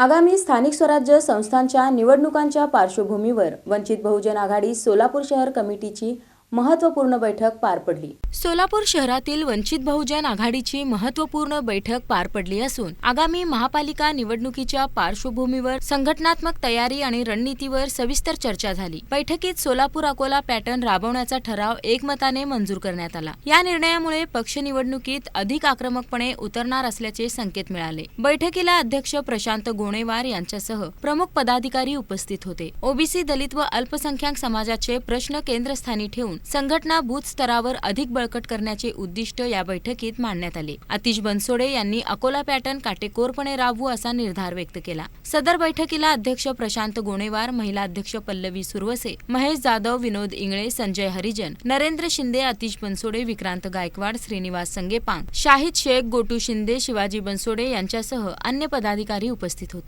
आगामी स्थानिक स्वराज्य संस्थांच्या निवडणुकांच्या पार्श्वभूमीवर वंचित बहुजन आघाडी सोलापूर शहर कमिटीची महत्त्वपूर्ण बैठक पार पडली. सोलापूर शहरातील वंचित बहुजन आघाडीची महत्त्वपूर्ण बैठक पार पडली असून आगामी महापालिका निवडणुकीच्या पार्श्वभूमीवर संघटनात्मक तयारी आणि रणनीतीवर सविस्तर चर्चा झाली. बैठकीत सोलापूर अकोला पॅटर्न राबवण्याचा ठराव एकमताने मंजूर करण्यात आला. या निर्णयामुळे पक्ष निवडणुकीत अधिक आक्रमकपणे उतरणार असल्याचे संकेत मिळाले. बैठकीला अध्यक्ष प्रशांत गोणेवार यांच्यासह प्रमुख पदाधिकारी उपस्थित होते. ओबीसी दलित व अल्पसंख्याक समाजाचे प्रश्न केंद्रस्थानी ठेवून संघटना बूथ स्तरावर अधिक बळकट करण्याचे उद्दिष्ट या बैठकीत मांडण्यात आले. आतिश बनसोडे यांनी अकोला पॅटर्न काटेकोरपणे राबवू असा निर्धार व्यक्त केला. सदर बैठकीला अध्यक्ष प्रशांत गोणेवार महिला अध्यक्ष पल्लवी सुरवसे महेश जाधव विनोद इंगळे संजय हरिजन नरेंद्र शिंदे आतिश बनसोडे विक्रांत गायकवाड श्रीनिवास संगेपांग शाहिद शेख गोटू शिंदे शिवाजी बनसोडे यांच्यासह अन्य पदाधिकारी उपस्थित होते.